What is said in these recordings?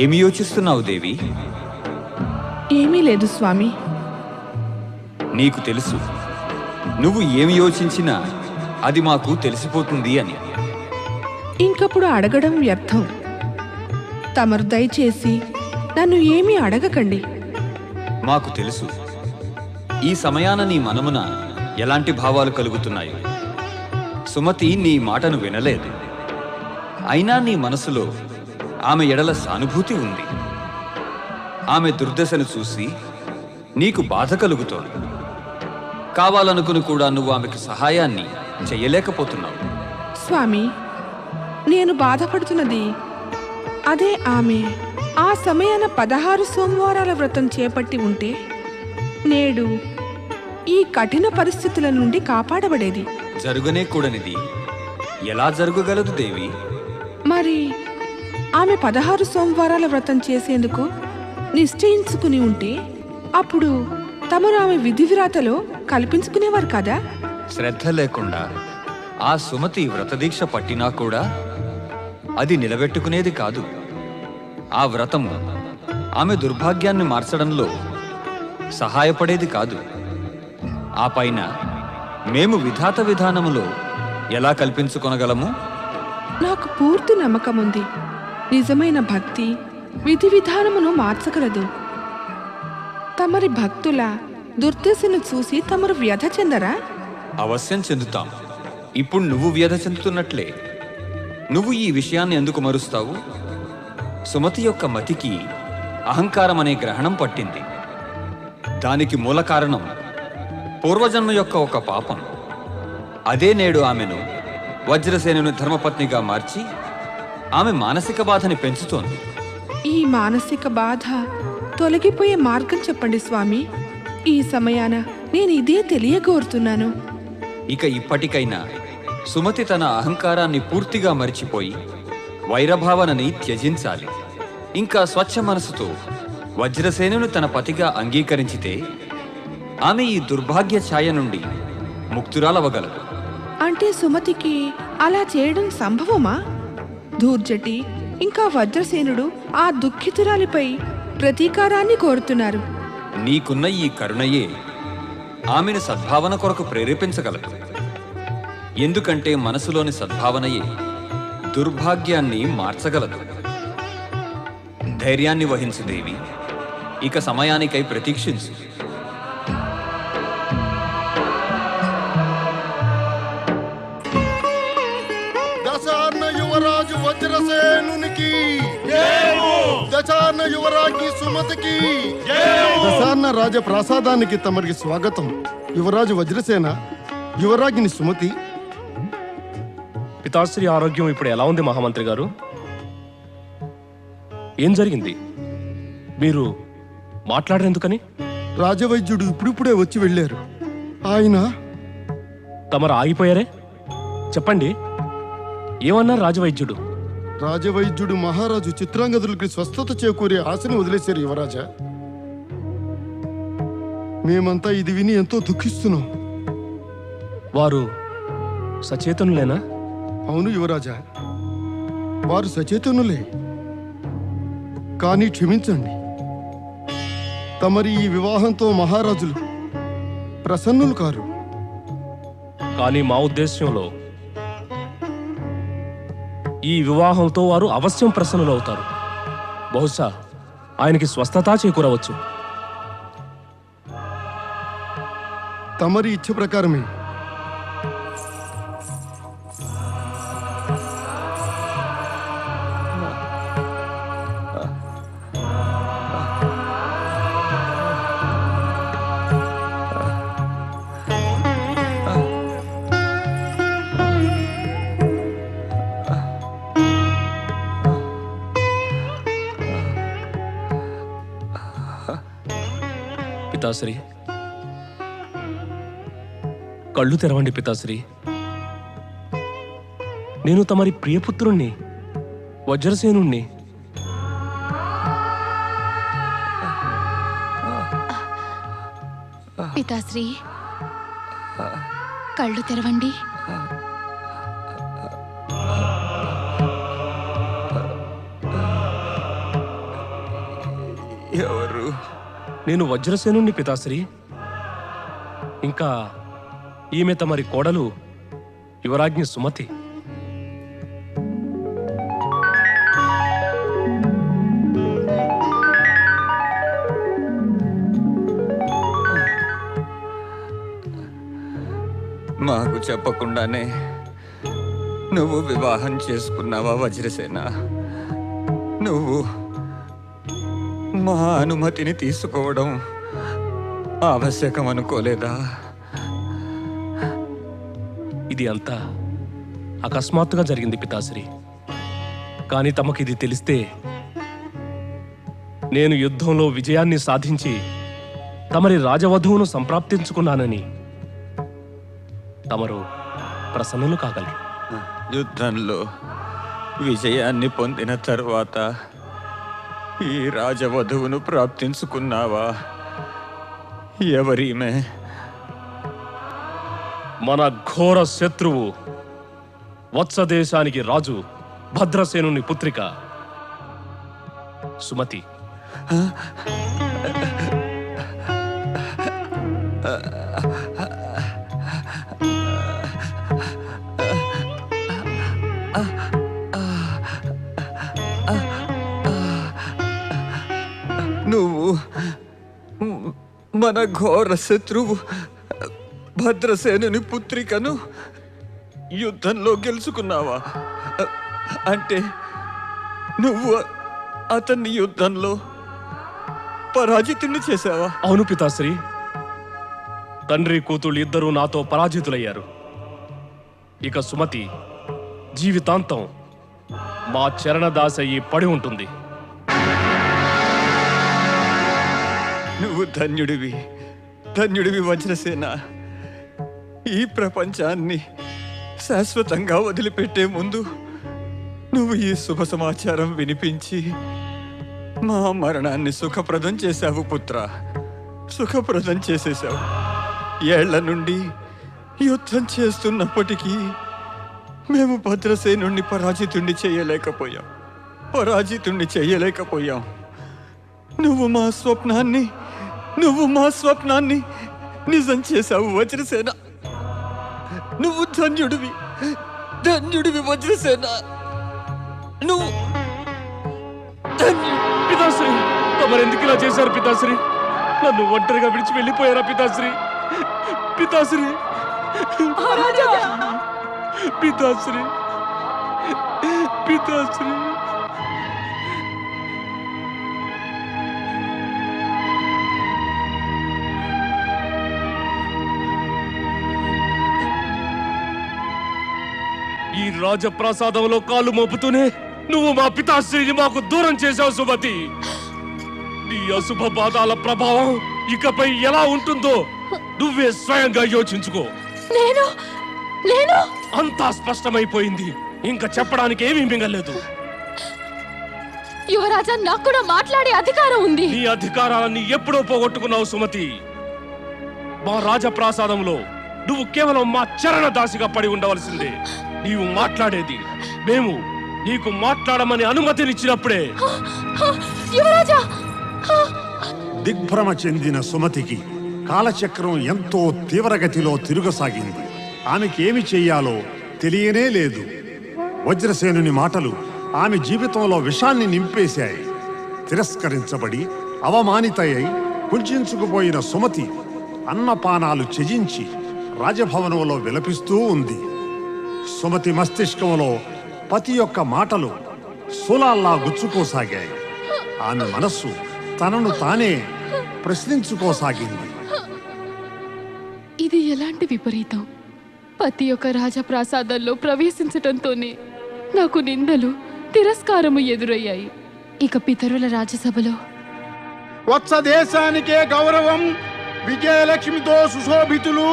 ఏమి యోచిస్తున్నావు దేవి? ఏమీ లేదు స్వామి. నీకు తెలుసు. నువ్వు ఏమి యోచించినా అది మాకు తెలిసిపోతుంది అని. ఇంకప్పుడు అడగడం వ్యర్థం. తమరు దయచేసి నన్ను ఏమీ అడగకండి. మాకు తెలుసు. ఈ సమయాన నీ మనమున ఎలాంటి భావాలు కలుగుతున్నాయి. సుమతి నీ మాటను వినలేదు. అయినా నీ మనసులో ఆమె ఎడల సానుభూతి ఉంది. ఆమె దుర్దశను చూసి నీకు బాధ కలుగుతోంది. కావాలనుకుని కూడా నువ్వు ఆమెకు సహాయాన్ని చెయ్యలేకపోతున్నావు. స్వామి నేను బాధపడుతున్నది అదే ఆమె ఆ సమయాన పదహారు సోమవారాల వ్రతం చేపట్టి ఉంటే నేడు ఈ కఠిన పరిస్థితుల నుండి కాపాడబడేది. జరుగనే కూడనిది. ఎలా జరగగలదు దేవి? మరి ఆమె పదహారు సోమవారాల వ్రతం చేసేందుకు నిశ్చయించుకుని ఉంటే అప్పుడు తమరు ఆమె విధి విరాతలో కల్పించుకునేవారు కదా? శ్రద్ధ లేకుండా ఆ సుమతి వ్రతదీక్ష పట్టినా కూడా అది నిలబెట్టుకునేది కాదు. ఆ వ్రతము ఆమె దుర్భాగ్యాన్ని మార్చడంలో సహాయపడేది కాదు. ఆ పైన మేము విధాత విధానములో ఎలా కల్పించుకొనగలము? నాకు పూర్తి నమ్మకం ఉంది నిజమైన భక్తి విధి విధానమును మార్చగలదు. తమరి భక్తుల దుర్దశను చూసి తమరు వ్యధ చెందరా? అవశ్యం చెందుతాం. ఇప్పుడు నువ్వు వ్యధ చెందుతున్నట్లే. నువ్వు ఈ విషయాన్ని ఎందుకు మరుస్తావు? సుమతి యొక్క మతికి అహంకారం అనే గ్రహణం పట్టింది. దానికి మూల కారణం పూర్వజన్మ యొక్క ఒక పాపం. అదే నేడు ఆమెను వజ్రసేనుని ధర్మపత్నిగా మార్చి ఆమె మానసిక బాధని పెంచుతోంది. ఈ మానసిక బాధ తొలగిపోయే మార్గం చెప్పండి స్వామి. ఈ సమయాన నేను ఇదే తెలియగోరుతున్నాను. ఇక ఇప్పటికైనా సుమతి తన అహంకారాన్ని పూర్తిగా మరిచిపోయి వైరభావనని త్యజించాలి. ఇంకా స్వచ్ఛ మనసుతో వజ్రసేనును తన పతిగా అంగీకరించితే ఆమె ఈ దుర్భాగ్య ఛాయ నుండి ముక్తురాలవగలదు అంటే సుమతికి అలా చేయడం సంభవమా? ధూర్జటి ఇంకా వజ్రసేనుడు ఆ దుఃఖితురాలిపై ప్రతీకారాన్ని కోరుతున్నారు. నీకున్న ఈ కరుణయే ఆమెను సద్భావన కొరకు ప్రేరేపించగలదు. ఎందుకంటే మనసులోని సద్భావనయే దుర్భాగ్యాన్ని మార్చగలదు. ధైర్యాన్ని వహించు దేవి ఇక సమయానికై ప్రతీక్షించు. దశార్ణ రాజ ప్రాసాదానికి తమరికి స్వాగతం. యువరాజు వజ్రసేన యువరాజ్ఞి సుమతి. పితాశ్రీ ఆరోగ్యం ఇప్పుడు ఎలా ఉంది మహామంత్రి గారు? ఏం జరిగింది? మీరు మాట్లాడరెందుకని రాజవైద్యుడు ఇప్పుడిప్పుడే వచ్చి వెళ్ళారు. ఆయన తమరు ఆగిపోయారే? చెప్పండి. ఏమన్నారు రాజవైద్యుడు? రాజవైద్యుడు మహారాజు చిత్రాంగదులకి స్వస్థత చేకూరే ఆశను వదిలేశారు యువరాజా. మేమంతా ఇది విని ఎంతో దుఃఖిస్తున్నాం. వారు సచేతనులేనా? అవును యువరాజా. వారు సచేతనులే. కానీ క్షమించండి. తమరి ఈ వివాహంతో మహారాజులు ప్రసన్నులు కారు. కానీ మా ఉద్దేశ్యంలో ఈ వివాహంతో వారు అవశ్యం ప్రసన్నులవుతారు. బహుశా ఆయనకి స్వస్థత చేకూరవచ్చు. తమరి ఇచ్చ ప్రకారమే. పితాశ్రీ. కళ్ళు తెరవండి పితాశ్రీ. నేను తమరి ప్రియపుత్రుణ్ణి వజ్రసేనుణ్ణి. పితాశ్రీ కళ్ళు తెరవండి. నేను వజ్రసేనుణ్ణి పితాశ్రీ. ఇంకా ఈమె తమరి కోడలు యువరాజ్ఞి సుమతి. మాకు చెప్పకుండానే నువ్వు వివాహం చేసుకున్నావా వజ్రసేన? నువ్వు మా అనుమతిని తీసుకోవడం ఆవశ్యకం అనుకోలేదా ఇది అంతా అకస్మాత్తుగా జరిగింది పితాశ్రీ. కానీ తమకిది తెలిస్తే నేను యుద్ధంలో విజయాన్ని సాధించి తమరి రాజవధువును సంప్రాప్తించుకున్నానని తమరు ప్రసన్నులు కాగలరు. యుద్ధంలో విజయాన్ని పొందిన తరువాత ఈ రాజవధువును ప్రాప్తించుకున్నావా? ఎవరీమే? మన ఘోర శత్రువు వత్సదేశానికి రాజు భద్రసేనుని పుత్రిక. సుమతి. మన ఘోర శత్రువు భద్రసేనుని పుత్రికను యుద్ధంలో గెలుచుకున్నావా? అంటే నువ్వు అతన్ని యుద్ధంలో పరాజితుని చేశావా? అవును పితాశ్రీ. తండ్రి కూతుళ్ళు ఇద్దరూ నాతో పరాజితులయ్యారు. ఇక సుమతి జీవితాంతం మా చరణదాసయ్యి పడి ఉంటుంది. నువ్వు ధన్యుడివి. ధన్యుడివి వజ్రసేన ఈ ప్రపంచాన్ని శాశ్వతంగా వదిలిపెట్టే ముందు నువ్వు ఈ శుభ సమాచారం వినిపించి మా మరణాన్ని సుఖప్రదం చేశావు పుత్ర. సుఖప్రదం చేసేశావు. ఏళ్ళ నుండి యుద్ధం చేస్తున్నప్పటికీ మేము భద్రసేనుణ్ణి పరాజితుణ్ణి చేయలేకపోయాం. పరాజితుణ్ణి చేయలేకపోయాం. నువ్వు మా స్వప్నాన్ని నువ్వు మా స్వప్నాన్ని నిజం చేశావు వజ్రసేన నువ్వు ధన్యుడివి. ధన్యుడివి వజ్రసేన నువ్వు పితాశ్రీ తమరెందుకు ఇలా చేశారు పితాశ్రీ? నన్ను ఒంటరిగా విడిచి వెళ్ళిపోయారా పితాశ్రీ? పితాశ్రీ. పితాశ్రీ. పితాశ్రీ. రాజప్రాసాదంలో కాలు మోపుతూనే నువ్వు మా పితాశ్రీని మాకు దూరం చేశావు సుమతి. నీ అశుభ బాధాల ప్రభావం ఇకపై ఎలా ఉంటుందో నువ్వే స్వయంగా యోచించుకో. నేను? నేను? అంతా స్పష్టమైపోయింది. ఇంకా చెప్పడానికి ఏమీ మిగలేదు. యువరాజా నాకు కూడా మాట్లాడే అధికారం ఉంది. నీ అధికారాలన్నీ ఎప్పుడో పోగొట్టుకున్నావు సుమతి. మా రాజప్రాసాదంలో నువ్వు కేవలం మా చరణ దాసిగా పడి ఉండవలసిందే. నీవు మాట్లాడేది. మేము నీకు మాట్లాడమని అనుమతినిచ్చినప్పుడే యువరాజా! దిగ్భ్రమ చెందిన సుమతికి కాలచక్రం ఎంతో తీవ్రగతిలో తిరుగసాగింది. ఆమెకేమి చెయ్యాలో తెలియనే లేదు. వజ్రసేనుని మాటలు ఆమె జీవితంలో విషాన్ని నింపేశాయి. తిరస్కరించబడి అవమానితయై కుంచుకుపోయిన సుమతి అన్నపానాలు త్యజించి రాజభవనంలో విలపిస్తూ ఉంది. సుమతి మస్తిష్కంలో పతి యొక్క మాటలు శూలాల్లా గుచ్చుకోసాగాయి. ఆమె మనస్సు తనను తానే ప్రశ్నించుకోసాగింది. ఇది ఎలాంటి విపరీతం? పతి యొక్క రాజప్రాసాదంలో ప్రవేశించటంతోనే నాకు నిందలు తిరస్కారము ఎదురయ్యాయి. ఇక పితరుల రాజ్యసభలో? వత్స దేశానికే గౌరవం విజయలక్ష్మితో సుశోభితులు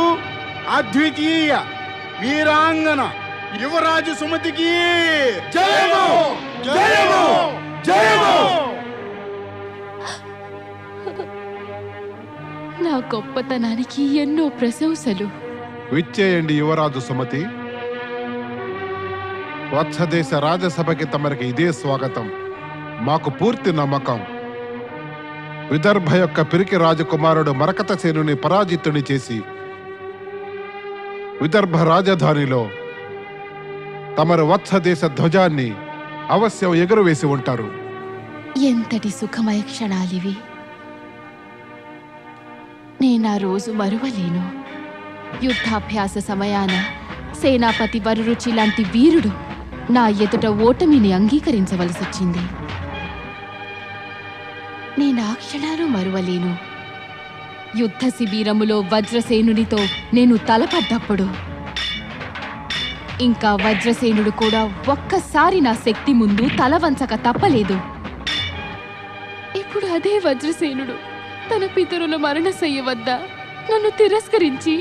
అద్వితీయ వీరాంగన యువరాజు సుమతికి జయము! జయము! జయము! నా గొప్పతనానికి ఎన్నో ప్రశంసలు. విచ్చేయండి యువరాజు సుమతి. వత్సదేశ రాజసభకి తమరికి ఇదే స్వాగతం. మాకు పూర్తి నమ్మకం. విదర్భ యొక్క పిరికి రాజకుమారుడు మరకతసేనుని పరాజితుని చేసి విదర్భ రాజధానిలో తమరు వత్సదేశ ధ్వజాన్ని అవశ్యం ఎగురవేసి ఉంటారు. ఎంతటి సుఖమయ క్షణాలివి. నేనా రోజు మరువలేను. యుద్ధాభ్యాస సమయాన సేనాపతి వరురుచి లాంటి వీరుడు నా ఎదుట ఓటమిని అంగీకరించవలసొచ్చింది. నేనా క్షణాలు మరువలేను. యుద్ధ శిబిరములో వజ్రసేనునితో నేను తలపడ్డప్పుడు ఇంకా వజ్రసేనుడు కూడా ఒక్కసారి నా శక్తి ముందు తల వంచక తప్పలేదు. ఇప్పుడు అదే వజ్రసేనుడు తన పితరుల మరణశయ్య వద్ద నన్ను తిరస్కరించి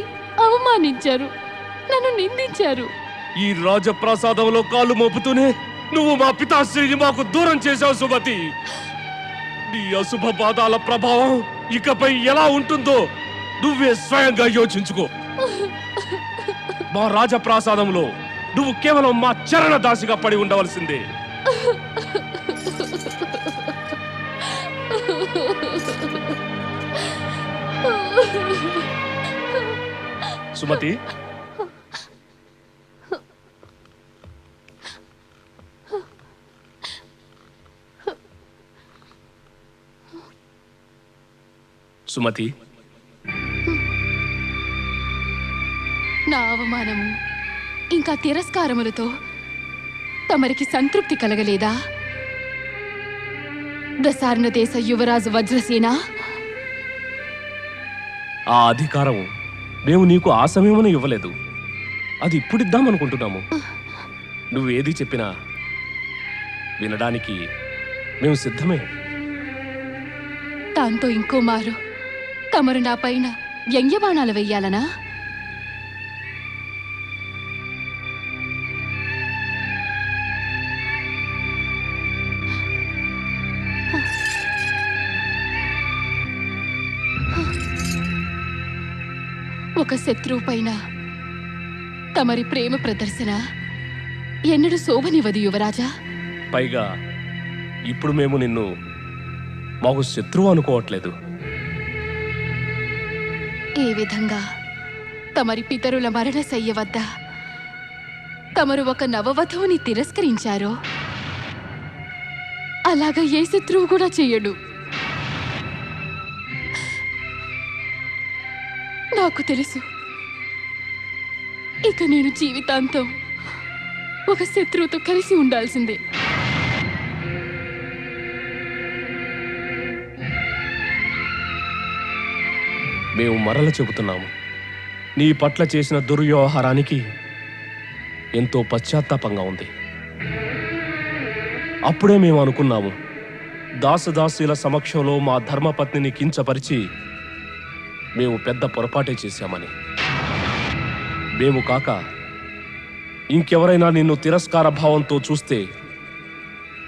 అవమానించారు. నన్ను నిందించారు. ఈ రాజప్రాసాదంలో కాలు మోపుతూనే నువ్వు మా పితాశ్రీని మాకు దూరం చేశావు సుమతి. నీ అశుభ పాదాల ప్రభావం ఇకపై ఎలా ఉంటుందో నువ్వే స్వయంగా యోచించుకో. మా రాజప్రాసాదంలో నువ్వు కేవలం మా చరణ దాసిగా పడి ఉండవలసిందే. సుమతి. సుమతి. నా అవమానము ఇంకా తిరస్కారములతో తమరికి సంతృప్తి కలగలేదా? దశార్ణ దేశ యువరాజు వజ్రసేన? ఆ అధికారం మేము నీకు ఆ సమయమున ఇవ్వలేదు. అది ఇప్పుడిద్దాం అనుకుంటున్నాము నువ్వేది చెప్పినా వినడానికి మేము సిద్ధమే. దాంతో ఇంకో మారు తమరు నా పైన వ్యంగ్యబాణాలు వెయ్యాలనా ఒక శత్రువు పైన తమరి ప్రేమ ప్రదర్శన ఎన్నడూ శోభనివ్వదు యువరాజా. పైగా ఇప్పుడు మేము నిన్ను మాకు శత్రువు అనుకోవట్లేదు. ఏ విధంగా? తమరి పితరుల మరణ శయ్య వద్ద తమరు ఒక నవవధువుని తిరస్కరించారో? అలాగా ఏ శత్రువు కూడా చెయ్యడు నాకు తెలుసు. ఇక నేను జీవితాంతం ఒక శత్రువుతో కలిసి ఉండాల్సిందే. మేము మరల చెబుతున్నాము. నీ పట్ల చేసిన దుర్వ్యవహారానికి ఎంతో పశ్చాత్తాపంగా ఉంది. అప్పుడే మేము అనుకున్నాము దాసదాసీల సమక్షంలో మా ధర్మపత్నిని కించపరిచి మేము పెద్ద పొరపాటే చేశామని. మేము కాక ఇంకెవరైనా నిన్ను తిరస్కార భావంతో చూస్తే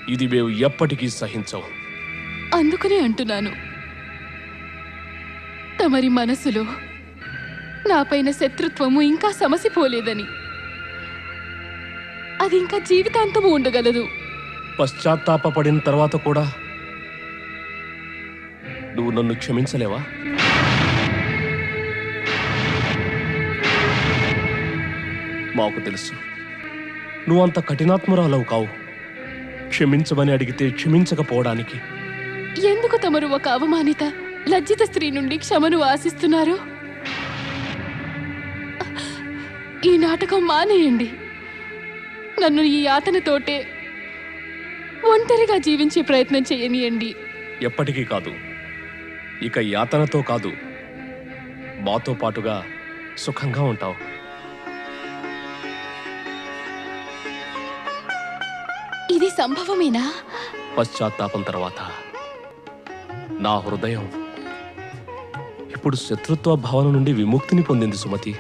ఇది మేము ఎప్పటికీ సహించం. అందుకనే అంటున్నాను. తమరి మనసులో నాపైన శత్రుత్వము ఇంకా సమసిపోలేదని. అది ఇంకా జీవితాంతము ఉండగలదు. పశ్చాత్తాపపడిన తర్వాత కూడా నువ్వు నన్ను క్షమించలేవా? మాకు తెలుసు. నువ్వంత కఠినాత్మురాలవు కావు. క్షమించమని అడిగితే క్షమించకపోవడానికి. ఎందుకు తమరు ఒక అవమానిత లజ్జిత స్త్రీ నుండి క్షమను ఆశిస్తున్నారు? ఈ నాటకం మానేయండి. నన్ను ఈ యాతనతోటే ఒంటరిగా జీవించే ప్రయత్నం చేయనియండి. ఎప్పటికీ కాదు. ఇక యాతనతో కాదు. మాతో పాటుగా సుఖంగా ఉంటావు. ఇది సంభవమేనా? పశ్చాత్తాపం తర్వాత నా హృదయం ఇప్పుడు శత్రుత్వ భావన నుండి విముక్తిని పొందింది సుమతి.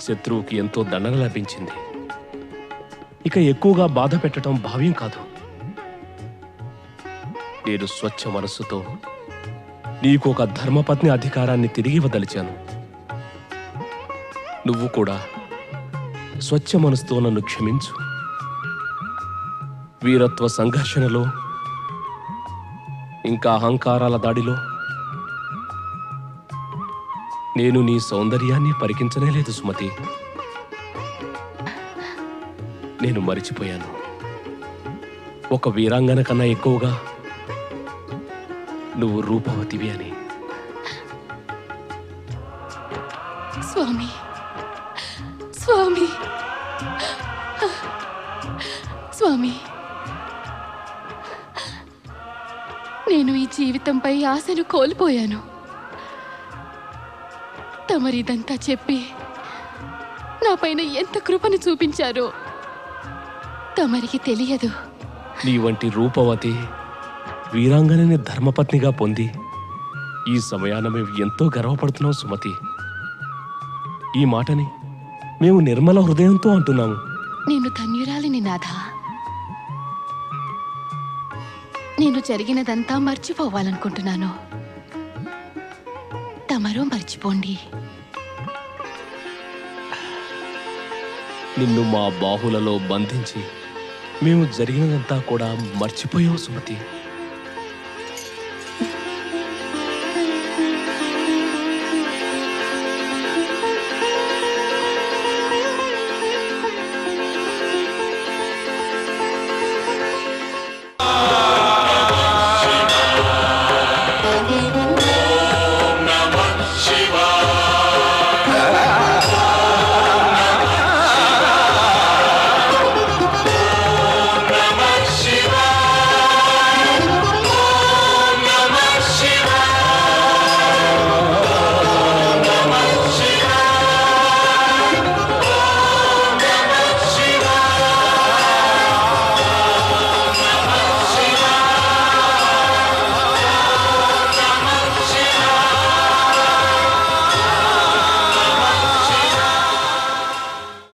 శత్రువుకి ఎంతో దండన లభించింది. ఇక ఎక్కువగా బాధ పెట్టడం భావ్యం కాదు. నేను స్వచ్ఛ మనస్సుతో నీకు ఒక ధర్మపత్ని అధికారాన్ని తిరిగి ఇవ్వదలిచాను. నువ్వు కూడా స్వచ్ఛ మనసుతో నన్ను క్షమించు. వీరత్వ సంఘర్షణలో ఇంకా అహంకారాల దాడిలో నేను నీ సౌందర్యాన్ని పరికించనే లేదు సుమతి. నేను మరిచిపోయాను. ఒక వీరాంగన కన్నా ఎక్కువగా నువ్వు రూపవతివి అని. జీవితంపై ఆశను కోల్పోయాను. తమరిదంతా చెప్పి నా పైన ఎంత కృపను చూపించారో తమరికి తెలియదు. నీ వంటి రూపవతి వీరాంగనని ధర్మపత్నిగా పొంది ఈ సమయాన మేము ఎంతో గర్వపడుతున్నాం సుమతి. ఈ మాటని మేము నిర్మల హృదయంతో అంటున్నాము. నేను ధన్యురాలిని నాథ. నేను జరిగినదంతా మర్చిపోవాలనుకుంటున్నాను. తమరు మర్చిపోండి. నిన్ను మా బాహులలో బంధించి మేము జరిగినదంతా కూడా మర్చిపోయాం సుమతి.